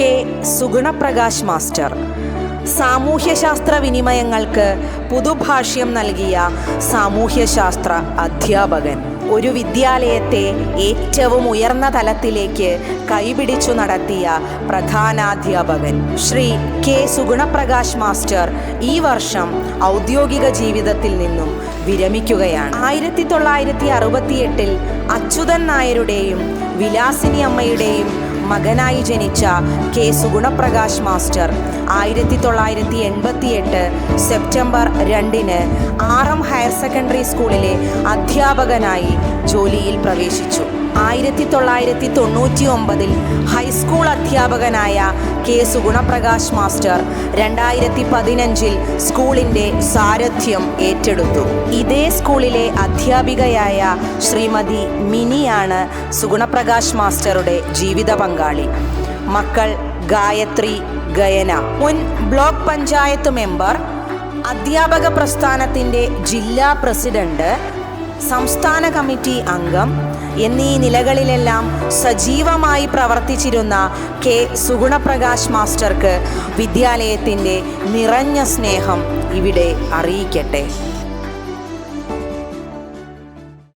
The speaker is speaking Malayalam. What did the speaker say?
K Sugunaprakash master. സാമൂഹ്യശാസ്ത്ര വിനിമയങ്ങൾക്ക് പുതുഭാഷ്യം നൽകിയ സാമൂഹ്യശാസ്ത്ര അധ്യാപകൻ. ഒരു വിദ്യാലയത്തെ ഏറ്റവും ഉയർന്ന തലത്തിലേക്ക് കൈപിടിച്ചു നടത്തിയ പ്രധാനാധ്യാപകൻ. ശ്രീ കെ സുഗുണപ്രകാശ് മാസ്റ്റർ ഈ വർഷം ഔദ്യോഗിക ജീവിതത്തിൽ നിന്നും വിരമിക്കുകയാണ്. ആയിരത്തി തൊള്ളായിരത്തി അറുപത്തിയെട്ടിൽ അച്യുതൻ നായരുടെയും വിലാസിനി അമ്മയുടെയും മകനായി ജനിച്ച കെ സുഗുണപ്രകാശ് മാസ്റ്റർ. ആയിരത്തി തൊള്ളായിരത്തി എൺപത്തി എട്ട് സെപ്റ്റംബർ രണ്ടിന് ആറം ഹയർ സെക്കൻഡറി സ്കൂളിലെ അധ്യാപകനായി ജോലിയിൽ പ്രവേശിച്ചു. ആയിരത്തി തൊള്ളായിരത്തി തൊണ്ണൂറ്റി ഒമ്പതിൽ ഹൈസ്കൂൾ അധ്യാപകനായ കെ സുഗുണപ്രകാശ് മാസ്റ്റർ രണ്ടായിരത്തി പതിനഞ്ചിൽ സ്കൂളിന്റെ സാരഥ്യം ഏറ്റെടുത്തു. ഇതേ സ്കൂളിലെ അധ്യാപികയായ ശ്രീമതി മിനിയാണ് സുഗുണപ്രകാശ് മാസ്റ്ററുടെ ജീവിത പങ്കാളി. മക്കൾ ഗായത്രി ഗയന. മുൻ ബ്ലോക്ക് പഞ്ചായത്ത് മെമ്പർ അധ്യാപക പ്രസ്ഥാനത്തിന്റെ ജില്ലാ പ്രസിഡന്റ് സംസ്ഥാന കമ്മിറ്റി അംഗം എന്നീ നിലകളിലെല്ലാം സജീവമായി പ്രവർത്തിച്ചിരുന്ന കെ സുഗുണപ്രകാശ് മാസ്റ്റർക്ക് വിദ്യാലയത്തിന്റെ നിറഞ്ഞ സ്നേഹം ഇവിടെ അറിയിക്കട്ടെ.